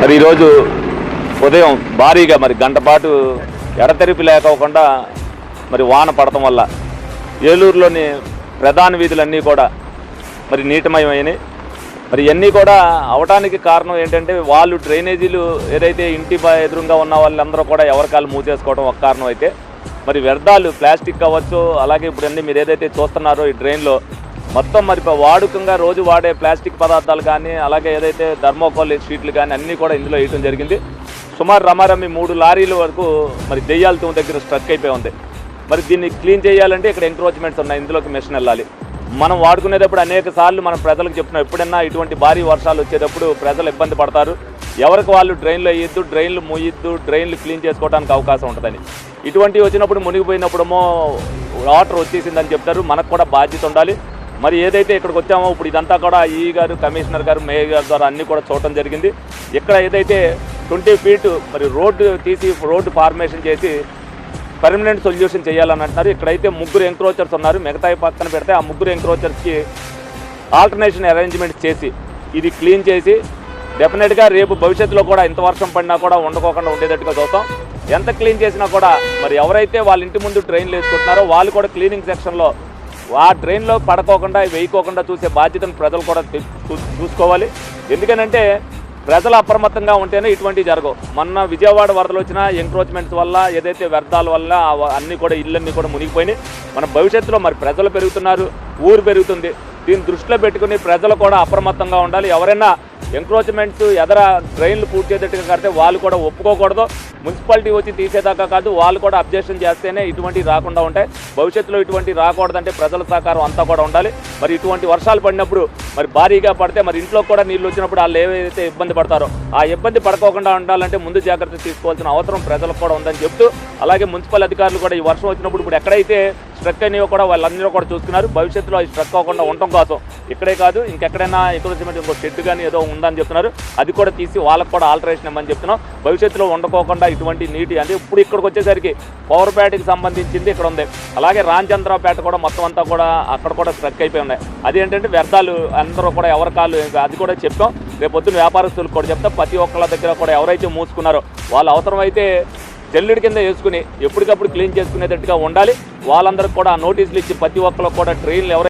మరి ఈరోజు ఉదయం భారీగా మరి గంట పాటు ఎడతెరిపి లేకోకుండా మరి వాన పడటం వల్ల ఏలూరులోని ప్రధాన వీధులన్నీ కూడా మరి నీటమయమైనవి మరి ఇవన్నీ కూడా అవటానికి కారణం ఏంటంటే వాళ్ళు డ్రైనేజీలు ఏదైతే ఇంటి ఎదురుగా ఉన్న వాళ్ళందరూ కూడా ఎవరికాలు మూసేసుకోవడం ఒక కారణం అయితే. మరి వ్యర్థాలు ప్లాస్టిక్ కావచ్చు అలాగే ఇప్పుడు అన్నీ మీరు ఏదైతే చూస్తున్నారో ఈ డ్రైన్లో మొత్తం మరి వాడుకంగా రోజు వాడే ప్లాస్టిక్ పదార్థాలు కానీ అలాగే ఏదైతే ధర్మోకోల్ షీట్లు కానీ అన్నీ కూడా ఇందులో వేయటం జరిగింది. సుమారు రమారమి మూడు లారీల వరకు మరి దెయ్యాలతో దగ్గర స్ట్రక్ అయిపోయి ఉంది. మరి దీన్ని క్లీన్ చేయాలంటే ఇక్కడ ఎంక్రోచ్మెంట్స్ ఉన్నాయి. ఇందులోకి మెషిన్ వెళ్ళాలి. మనం వాడుకునేటప్పుడు అనేక సార్లు మనం ప్రజలకు చెప్తున్నాం. ఎప్పుడైనా ఇటువంటి భారీ వర్షాలు వచ్చేటప్పుడు ప్రజలు ఇబ్బంది పడతారు. ఎవరికి వాళ్ళు డ్రైన్లు వేయొద్దు డ్రైన్లు మూయొద్దు డ్రైన్లు క్లీన్ చేసుకోవడానికి అవకాశం ఉంటుందని. ఇటువంటివి వచ్చినప్పుడు మునిగిపోయినప్పుడేమో వాటర్ వచ్చేసిందని చెప్తారు. మనకు కూడా బాధ్యత ఉండాలి. మరి ఏదైతే ఇక్కడికి వచ్చామో ఇప్పుడు ఇదంతా కూడా ఈ గారు కమిషనర్ గారు మేయర్ గారు ద్వారా అన్నీ కూడా చూడటం జరిగింది. ఇక్కడ ఏదైతే ట్వంటీ ఫీట్ మరి రోడ్డు తీసి రోడ్డు ఫార్మేషన్ చేసి పర్మనెంట్ సొల్యూషన్ చేయాలని అంటున్నారు. ఇక్కడైతే ముగ్గురు ఎంక్రోచర్స్ ఉన్నారు. మిగతాయి పక్కన పెడితే ఆ ముగ్గురు ఎంక్రోచర్స్కి ఆల్టర్నేషన్ అరేంజ్మెంట్స్ చేసి ఇది క్లీన్ చేసి డెఫినెట్గా రేపు భవిష్యత్తులో కూడా ఇంత వర్షం పడినా కూడా ఉండకోకుండా ఉండేటట్టుగా చూస్తాం. ఎంత క్లీన్ చేసినా కూడా మరి ఎవరైతే వాళ్ళ ఇంటి ముందు ట్రైన్లు వేసుకుంటున్నారో వాళ్ళు కూడా క్లీనింగ్ సెక్షన్లో ఆ ట్రైన్లో పడకోకుండా వేయకోకుండా చూసే బాధ్యతను ప్రజలు కూడా చూ- చూ- చూసుకోవాలి. ఎందుకనంటే ప్రజలు అప్రమత్తంగా ఉంటేనే ఇటువంటివి జరగవు. మొన్న విజయవాడ వరదలు వచ్చిన ఎంక్రోచ్మెంట్స్ వల్ల ఏదైతే వ్యర్థాల వల్ల అన్నీ కూడా ఇళ్ళన్నీ కూడా మునిగిపోయినాయి. మన భవిష్యత్తులో మరి ప్రజలు పెరుగుతున్నారు ఊరు పెరుగుతుంది. దీన్ని దృష్టిలో పెట్టుకుని ప్రజలు కూడా అప్రమత్తంగా ఉండాలి. ఎవరైనా ఎంక్రోచ్మెంట్స్ ఎదర డ్రైన్లు పూర్తి చేసేట్టుగా కడితే వాళ్ళు కూడా ఒప్పుకోకూడదు. మున్సిపాలిటీ వచ్చి తీసేదాకా కాదు వాళ్ళు కూడా అబ్జెక్షన్ చేస్తేనే ఇటువంటివి రాకుండా ఉంటాయి. భవిష్యత్తులో ఇటువంటి రాకూడదంటే ప్రజల సహకారం అంతా కూడా ఉండాలి. మరి ఇటువంటి వర్షాలు పడినప్పుడు మరి భారీగా పడితే మరి ఇంట్లో కూడా నీళ్ళు వచ్చినప్పుడు వాళ్ళు ఏవైతే ఇబ్బంది పడతారో ఆ ఇబ్బంది పడకోకుండా ఉండాలంటే ముందు జాగ్రత్త తీసుకోవాల్సిన అవసరం ప్రజలకు కూడా ఉందని చెప్తూ అలాగే మున్సిపల్ అధికారులు కూడా ఈ వర్షం వచ్చినప్పుడు ఇప్పుడు ఎక్కడైతే స్ట్రక్ అయినవో కూడా వాళ్ళందరూ కూడా చూస్తున్నారు. భవిష్యత్తులో అది స్ట్రక్ అవ్వకుండా ఉండటం కోసం. ఇక్కడే కాదు ఇంకెక్కడైనా ఎంకరేజ్మెంట్ ఇంకో షెడ్ కానీ ఏదో ఉందని చెప్తున్నారు. అది కూడా తీసి వాళ్ళకి కూడా ఆల్టరేషన్ ఇవ్వమని చెప్తున్నాం. భవిష్యత్తులో ఉండకోకుండా ఇటువంటి నీటి అంటే ఇప్పుడు ఇక్కడికి వచ్చేసరికి పవర్ బ్యాట్కి సంబంధించింది ఇక్కడ ఉంది. అలాగే రాంచంద్రపేట కూడా మొత్తం అంతా కూడా అక్కడ కూడా స్ట్రక్ అయిపోయి ఉన్నాయి. అది ఏంటంటే వ్యర్థాలు అందరూ కూడా ఎవరి కాళ్ళు అది కూడా చెప్పాం రేపు పొద్దున్న వ్యాపారస్తులకు కూడా చెప్తాం. ప్రతి ఒక్కళ్ళ దగ్గర కూడా ఎవరైతే మూసుకున్నారో వాళ్ళు అవసరమైతే జల్లుడి కింద వేసుకుని ఎప్పటికప్పుడు క్లీన్ చేసుకునేటట్టుగా ఉండాలి. వాళ్ళందరికీ కూడా నోటీసులు ఇచ్చి ప్రతి ఒక్కరు కూడా ట్రైన్లు ఎవరైతే